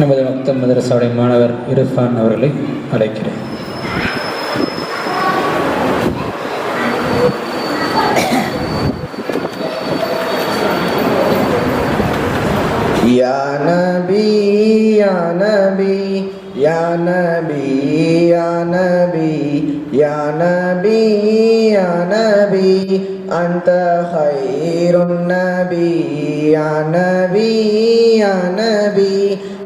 நமது மக்த மதரசாவுடைய மாணவர் இரஃபான் அவர்களை அழைக்கிறேன் Ya Nabi, Ya Nabi, Ya Nabi, Ya Nabi, Ya Nabi, Ya Nabi, Anta khairun Nabi, Ya Nabi, Ya Nabi.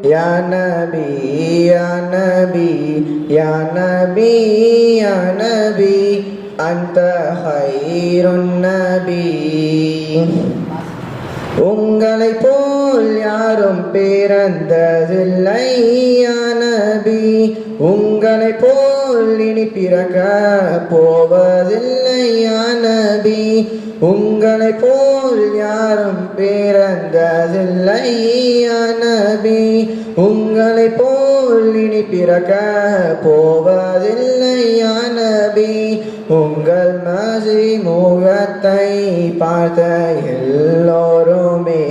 யா நபி யா நபி யா நபி யா நபி. அந்த ஹைருன் நபி. உங்களை போல் யாரும் பிறந்ததில்லை யா நபி. உங்களை போல் இனி பிறக்க போவதில்லை நபி. உங்களை போல் யாரும் பிறந்ததில்லை யா நபி உங்களை போல் இனி பிறக்க போவதில்லை யா நபி உங்கள் மசி முகத்தை பார்த்த எல்லோருமே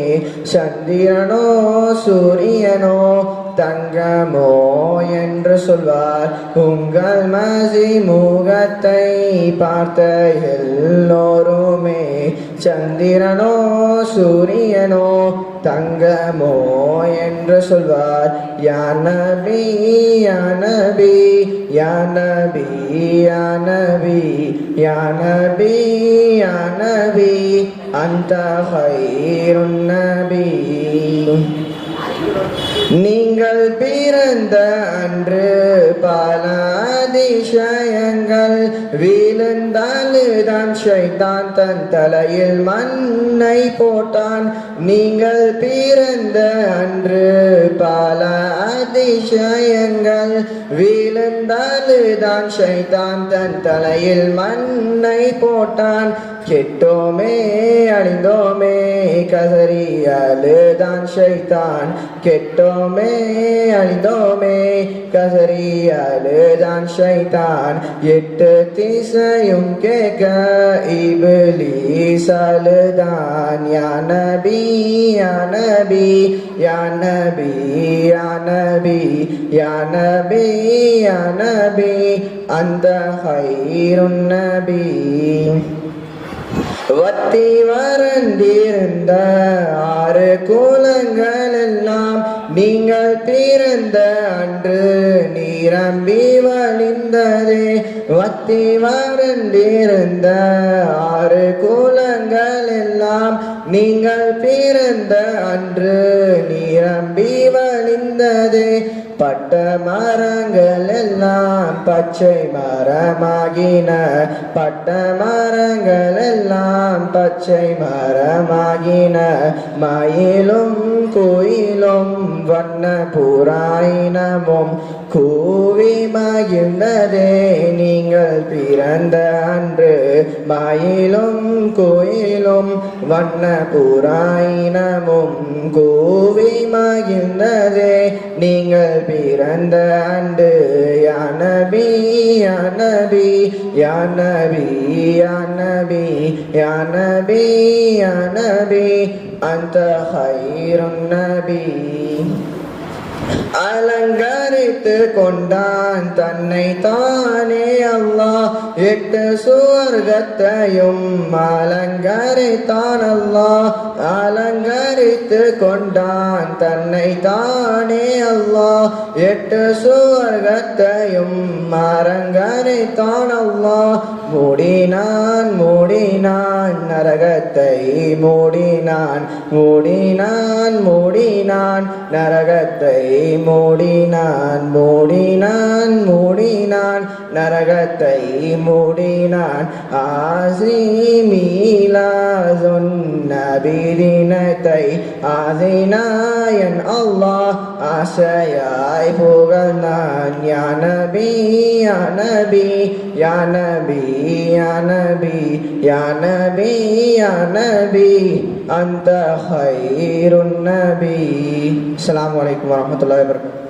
சந்திரனோ சூரியனோ தங்கமோ என்று சொல்வார் உங்கள் மசி முகத்தை பார்த்த எல்லோருமே சந்திரனோ சூரியனோ தங்கமோ என்று சொல்வார். யானபி நபி யானபி யானபி யானபி யானபி யா நபி அந்த நபி. நீங்கள் பிறந்த அன்று பல அதிசயங்கள் வீழ்ந்தாலுதான் ஷைதான் தன் தலையில் மண்ணை போட்டான். நீங்கள் பிறந்த அன்று பல அதிசயங்கள் வீழ்ந்தாலுதான் ஷைதான் தன் தலையில் மண்ணை போட்டான். கெட்டோமே அழிந்தோமே கதறி அழுதான் ஷைத்தான். கெட்டோமே அழிந்தோமே. கதறி அழுதான் ஷைதான். எட்டு திசையும் கேட்க இபிலீஸ் அழுதான். யானபி யானபி யானபி யானபி யானபி யானபி அந்த ஹைருன் நபி. வத்தி வறண்டிருந்த ஆறு கோலங்கள் எல்லாம் நீங்கள் பிறந்த அன்று நீரம்பி வழிந்ததே வத்தி வறண்டிருந்த ஆறு குலங்கள் எல்லாம் நீங்கள் பிறந்த அன்று நீ நிரம்பி வழிந்தது பட்ட மரங்கள் எல்லாம் பச்சை மரமாகின. பட்ட மரங்கள் எல்லாம் பச்சை மரமாகின. மயிலும் குயிலும் வண்ண புராயினமும் கூவி மகிழ்ந்ததே. நீங்கள் பிறந்த அன்று மயிலும் குயிலும் வண்ண புராயினமும் கூவி மகிழ்ந்ததே நீங்கள் பிறந்த அன்று யானபி யானபி யானபி யானபி யானபி யானபி அந்த ஹைரம் நபி. அலங்கரித்து கொண்டான் தன்னை தானே அல்லா எட்டு சுவர்கத்தையும் அலங்கரித்தான் அல்லா அலங்கரித்து கொண்டான் தன்னை தானே அல்லா எட்டு சுவர்கத்தையும் அரங்கரித்தான் அல்லா மூடினான் மூடினான் நரகத்தை மூடினான். மூடினான் மூடினான் நரகத்தை மூடினான் மூடினான் மூடினான். நரகத்தை மூடினான். ஆசி மீலா சொன்னபிதினத்தை ஆசினாயன் அல்லாஹ். ஆசையாய் புகழ்ந்தான். யானபி யானபி யானபி யானபி யானபி யானபி அந்த ஹைருன் நபி. அஸ்ஸலாமு அலைக்கும் வரஹ்மத்துல்லாஹி வபரகாத்துஹு.